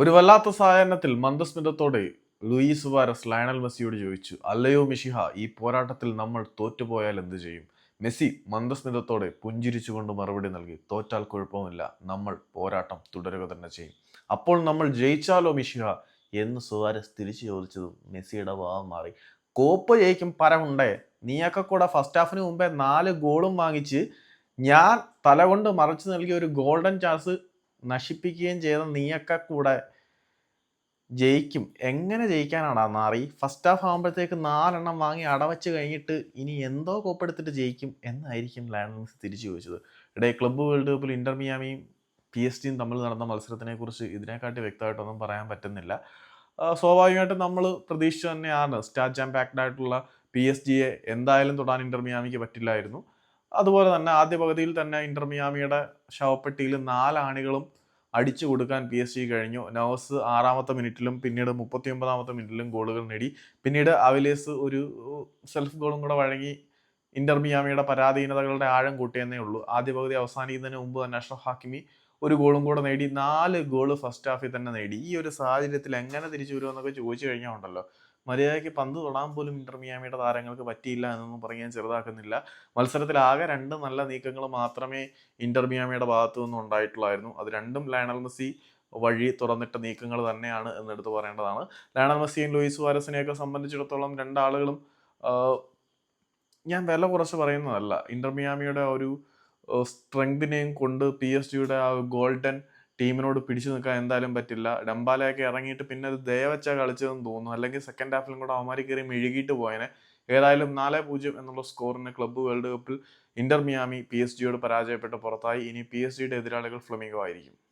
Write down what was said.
ഒരു വല്ലാത്ത സായാഹ്നത്തിൽ മന്ദസ്മിതത്തോടെ ലൂയിസ് വാരസ് ലയണൽ മെസ്സിയോട് ചോദിച്ചു അല്ലയോ മിഷിഹ ഈ പോരാട്ടത്തിൽ നമ്മൾ തോറ്റുപോയാൽ എന്ത് ചെയ്യും? മെസ്സി മന്ദസ്മിതത്തോടെ പുഞ്ചിരിച്ചുകൊണ്ട് മറുപടി നൽകി തോറ്റാൽ കുഴപ്പമില്ല നമ്മൾ പോരാട്ടം തുടരുക തന്നെ ചെയ്യും. അപ്പോൾ നമ്മൾ ജയിച്ചാലോ മിഷിഹ എന്ന് സുവാരസ് തിരിച്ചു ചോദിച്ചതും മെസ്സിയുടെ ഭാവം മാറി. കോപ്പ് ജയിക്കും പരമുണ്ടേ നീയൊക്കെ കൂടെ ഫസ്റ്റ് ഹാഫിന് മുമ്പേ നാല് ഗോളും വാങ്ങിച്ച് ഞാൻ തലകൊണ്ട് മറച്ചു നൽകിയ ഒരു ഗോൾഡൻ ചാൻസ് നശിപ്പിക്കുകയും ചെയ്ത നീയൊക്കെ കൂടെ ജയിക്കും. എങ്ങനെ ജയിക്കാനാടാ നാറി? ഫസ്റ്റ് ഹാഫ് ആകുമ്പോഴത്തേക്ക് നാലെണ്ണം വാങ്ങി അടവച്ച് കഴിഞ്ഞിട്ട് ഇനി എന്തോ കോപ്പെടുത്തിട്ട് ജയിക്കും എന്നായിരിക്കും ലയണൽ തിരിച്ചു ചോദിച്ചത്. ഇടയിൽ ക്ലബ്ബ് വേൾഡ് കപ്പിൽ ഇന്റർ മിയാമിയും പി എസ് ടിയും തമ്മിൽ നടന്ന മത്സരത്തിനെ കുറിച്ച് ഇതിനെക്കാട്ടി വ്യക്തമായിട്ടൊന്നും പറയാൻ പറ്റുന്നില്ല. സ്വാഭാവികമായിട്ടും നമ്മൾ പ്രതീക്ഷിച്ചു തന്നെയാണ്. സ്റ്റാർ ജാം പാക്ഡ് ആയിട്ടുള്ള പി എസ് ജിയെ എന്തായാലും തൊടാൻ ഇന്റർ മിയാമിക്ക് പറ്റില്ലായിരുന്നു. അതുപോലെ തന്നെ ആദ്യ പകുതിയിൽ തന്നെ ഇന്റർ മിയാമിയുടെ ശവപ്പെട്ടിയിൽ നാലാണികളും അടിച്ചു കൊടുക്കാൻ പി എസ് ജി കഴിഞ്ഞു. നവസ് ആറാമത്തെ മിനിറ്റിലും പിന്നീട് മുപ്പത്തി ഒമ്പതാമത്തെ മിനിറ്റിലും ഗോളുകൾ നേടി. പിന്നീട് അവിലേസ് ഒരു സെൽഫ് ഗോളും കൂടെ വഴങ്ങി ഇന്റർ മിയാമിയുടെ പരാധീനതകളുടെ ആഴം കൂട്ടിയെന്നേ ഉള്ളൂ. ആദ്യ പകുതി അവസാനിക്കുന്നതിന് മുമ്പ് തന്നെ അഷ്റഫ് ഹാക്കിമി ഒരു ഗോളും കൂടെ നേടി നാല് ഗോൾ ഫസ്റ്റ് ഹാഫിൽ തന്നെ നേടി. ഈ ഒരു സാഹചര്യത്തിൽ എങ്ങനെ തിരിച്ചു വരുമെന്നൊക്കെ ചോദിച്ചു കഴിഞ്ഞാൽ ഉണ്ടല്ലോ. മര്യാദയ്ക്ക് പന്ത് തൊടാൻ പോലും ഇന്റർമിയാമിയുടെ താരങ്ങൾക്ക് പറ്റിയില്ല എന്നൊന്നും പറയാൻ ചെറുതാക്കുന്നില്ല. മത്സരത്തിൽ ആകെ രണ്ട് നല്ല നീക്കങ്ങൾ മാത്രമേ ഇന്റർമിയാമിയുടെ ഭാഗത്തു നിന്നും ഉണ്ടായിട്ടുള്ളായിരുന്നു. അത് രണ്ടും ലയണൽ മെസ്സി വഴി തുറന്നിട്ട നീക്കങ്ങൾ തന്നെയാണ് എന്നെടുത്ത് പറയേണ്ടതാണ്. ലയണൽ മെസ്സിയും ലൂയിസ് വാരസിനെയൊക്കെ സംബന്ധിച്ചിടത്തോളം രണ്ടാളുകളും ഞാൻ വില കുറച്ച് പറയുന്നതല്ല. ഇന്റർമിയാമിയുടെ ഒരു സ്ട്രെങ്തിനെയും കൊണ്ട് പി എസ് ജിയുടെ ആ ഗോൾഡൻ ടീമിനോട് പിടിച്ചു നിൽക്കാൻ എന്തായാലും പറ്റില്ല. ഡംബാലയൊക്കെ ഇറങ്ങിയിട്ട് പിന്നെ അത് ദയവച്ച കളിച്ചതെന്ന് തോന്നുന്നു. അല്ലെങ്കിൽ സെക്കൻഡ് ഹാഫിലും കൂടെ അവമാരി കയറി മെഴുകിയിട്ട് പോയനെ. ഏതായാലും നാല് പൂജ്യം എന്നുള്ള സ്കോറിന് ക്ലബ്ബ് വേൾഡ് കപ്പിൽ ഇന്റർ മിയാമി പി എസ് ജിയോട് പരാജയപ്പെട്ട് പുറത്തായി. ഇനി പി എസ് ജിയുടെ എതിരാളികൾ ഫ്ലമിംഗോ ആയിരിക്കും.